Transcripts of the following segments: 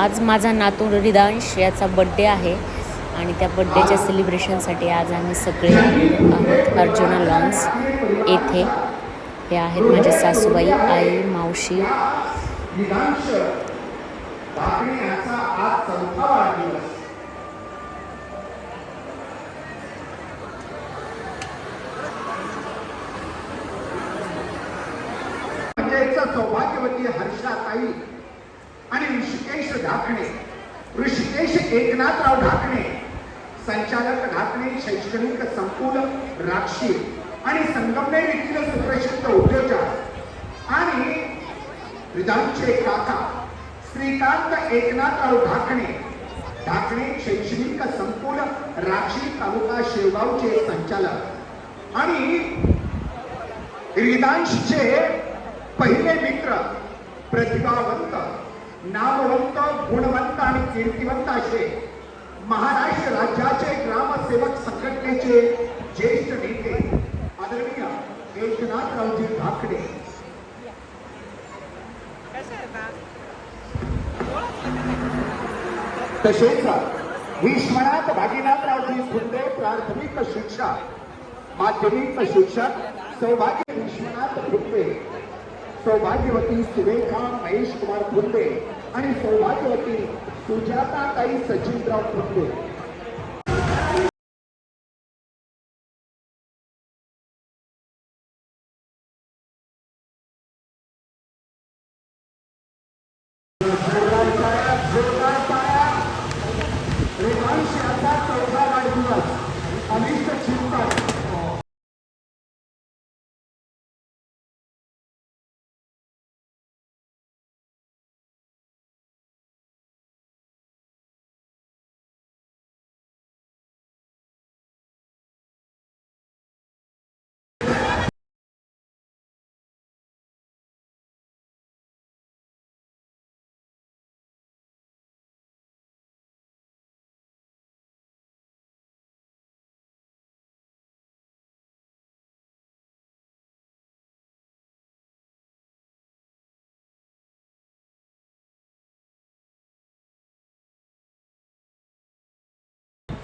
आज माझा नातू रिदांश याचा बड्डे आहे आणि त्या बड्डेच्या सेलिब्रेशनसाठी आज आम्ही सगळे आहोत अर्जुना लॉन्स येथे. हे आहेत माझ्या सासूबाई आई मावशी. म्हणजे सौभाग्यवती हर्षा ताई आणि ऋषिकेश ढाकणे ऋषिकेश एकनाथराव ढाकणे संचालक ढाकणे शैक्षणिक संकुल राक्षी आणि संगमनेर येथील सुप्रसिद्ध उद्योजक आणि विधानचे काका श्रीकांत एकनाथराव ढाकणे. ढाकणे शैक्षणिक संकुल राक्षी तालुका शेवगावचे संचालक आणि रिदांशचे पहिले मित्र प्रतिभावंत नामवंत गुणवंत आणि कीर्तिवंत असे महाराष्ट्र राज्याचे ग्रामसेवक संघटनेचे ज्येष्ठ नेते आदरणीय एकनाथरावजी धाकडे तसेच विश्वनाथ भागीनाथरावजी फुंदे प्राथमिक शिक्षक माध्यमिक शिक्षक सौभाग्य विश्वनाथ फुंदे सौभाग्यवती सुरेखा महेश कुमार फुंदे आणि सौभाग्यवती सुजाताताई सचिनराव फुंदे जोरदार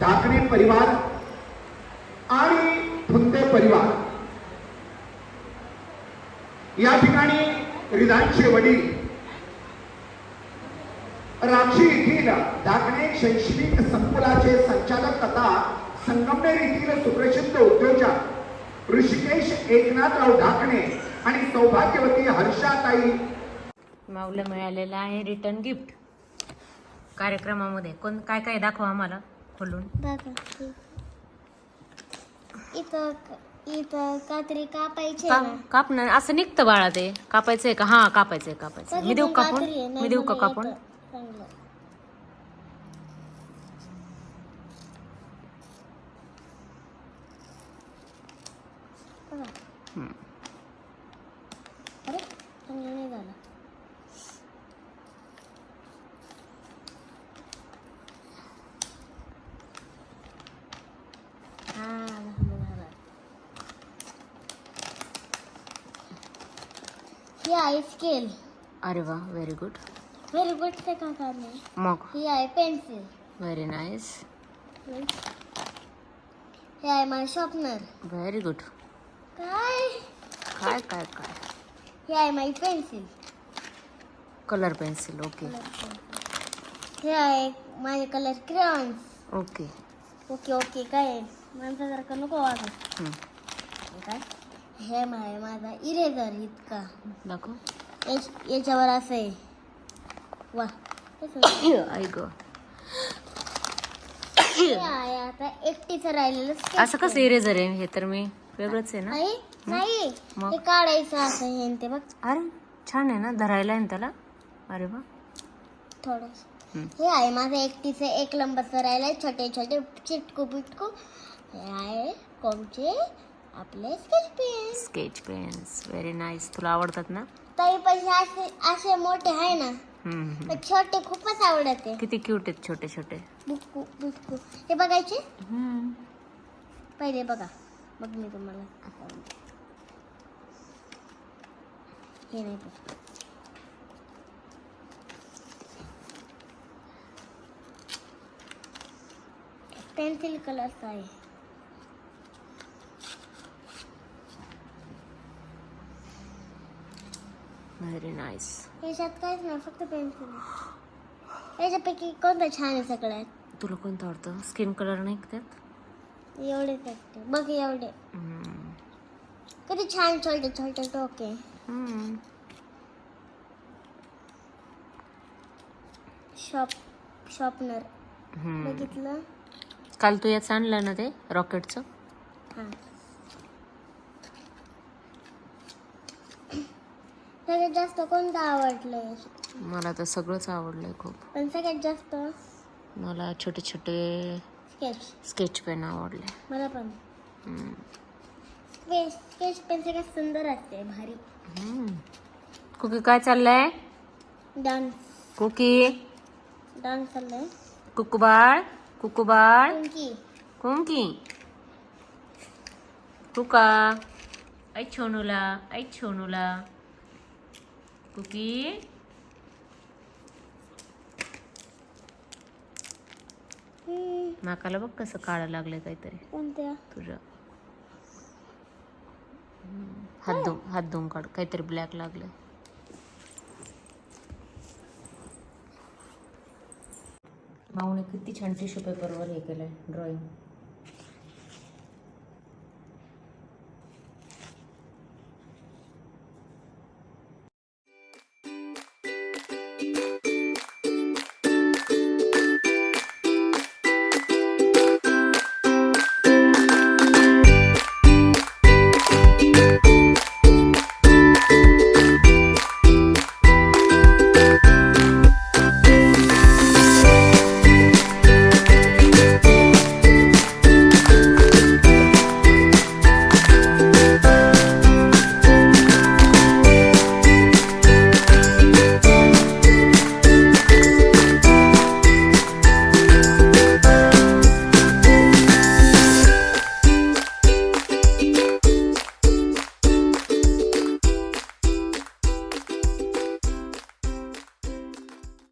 ढाकणे परिवार आणि फुंदे परिवार. या ठिकाणी रिधानचे वडील राक्षी येथील ढाकणे शैक्षणिक संकुलाचे संचालक तथा संगमनेर येथील सुप्रसिद्ध उद्योजक ऋषिकेश एकनाथराव ढाकणे आणि सौभाग्यवती हर्षाताई माऊला मिळालेलं आहे रिटर्न गिफ्ट. कार्यक्रमामध्ये कोण काय काय दाखवा आम्हाला. खोलून बघा इथं इथं कात्री कापायची ना कापणार असं निघतं बाळा ते कापायचंय का हा कापायचंय कापायचंय मी देऊ कापून कात्री आहे. नाही, मी देऊ का मला कापून येतं. चांगलं. बघा. हम्म. अरे चांगलं नाही झालं हा झालं झालं ही आहे स्केल. अरे वा व्हेरी गुड व्हेरी गुड से का काढले मग? ही आहे पेन्सिल. व्हेरी नाईस हे आहे माझं शॉपनर. व्हेरी गुड काय? काय काय काय? हे आहे माझी पेन्सिल. कलर पेन्सिल ओके हे आहे माझे colour crayons okay okay okay काय माणसासारखं नको वागत हम्म. काय? हे आहे माझा इरेझर इतका. दाखव. याच- याच्यावर असं. आहे वा ग. हे आहे आता एकटीचं राहिलेलं sketch असं कसं इरेझर आहे? हे तर मी वेगळंच आहे ना? आहे नाही. मग? हे काढायचं असं हे आणि ते बघ. अरे छान आहे ना? धरायला आहे ना त्याला? अरे वा. थोडं हम्म. हे आहे माझं एकटीचं एक लंबचं राहिलंय. छोटे छोटे चिटकू बिटकू. हे आहे कोणचे? आपले sketch pen sketch pens very nice तुला आवडतात ना? तरी पैसे असे असे मोठे आहे ना छोटे खूपच आवडते. किती क्यूट आहेत छोटे छोटे. बुक्कू बुक्कू हे बघायचे? पहिले बघा. बघ मी तुम्हाला. हे नाही बघ. पेन्सिल कलरचा आहे. व्हेरी नाईस याच्यात काहीच नाही फक्त पेन्सिल याच्यापैकी कोणतं छान आहे सगळ्यात तुला कोणतं आवडतं स्किन कलर नाही का त्यात एवढेच आहेत बघ एवढे हम्म. किती छान छोटे छोटे टोके हम्म. शॉप शॉपनर हम्म. बघितलं काल तू याचं आणलं ना ते? रॉकेटचं हां. सगळ्यात जास्त कोणतं आवडलंय मला तर सगळंच आवडलंय खूप. पण सगळ्यात जास्त? मला छोटे छोटे स्केच स्केच पेन आवडले. मला पण. हम्म. स्केच स्केच पेन सगळ्यात सुंदर असते भारी. हम्म. कुकी काय चाललंय? Dance cookie? डान्स चाललंय. कुकुबाळ कुकुबाळ पिंकी कुंकी. कुका. ऐ छोनूला ऐ छोनूला. कुकी. नाकाला बघ कसं काळं लागलं काहीतरी. कोणत्या? तुझ्या. हात धुवून हात धुवून काढ. काहीतरी ब्लॅक लागलं माऊने किती छान टिश्यू पेपरवर हे केलंय ड्रॉइंग